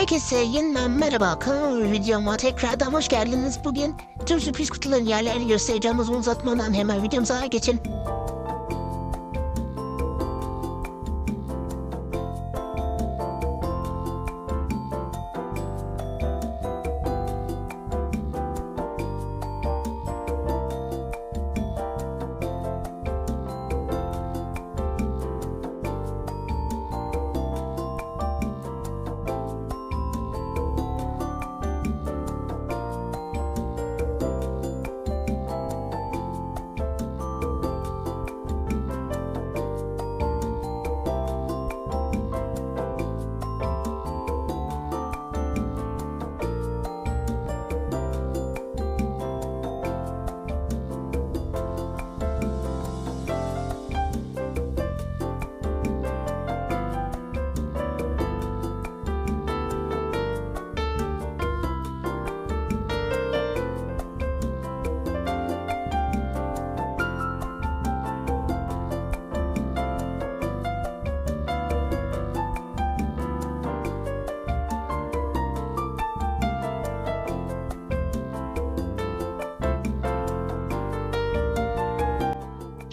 Herkese yeniden merhaba. Kanalıma videoma tekrardan hoş geldiniz. Bugün tüm sürpriz kutuların yerlerini göstereceğim. Uzun uzatmadan hemen videomuza geçin.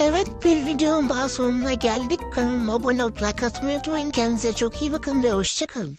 Evet bir videonun daha sonuna geldik. Kanalıma abone olup like atmayı unutmayın. Kendinize çok iyi bakın ve hoşçakalın.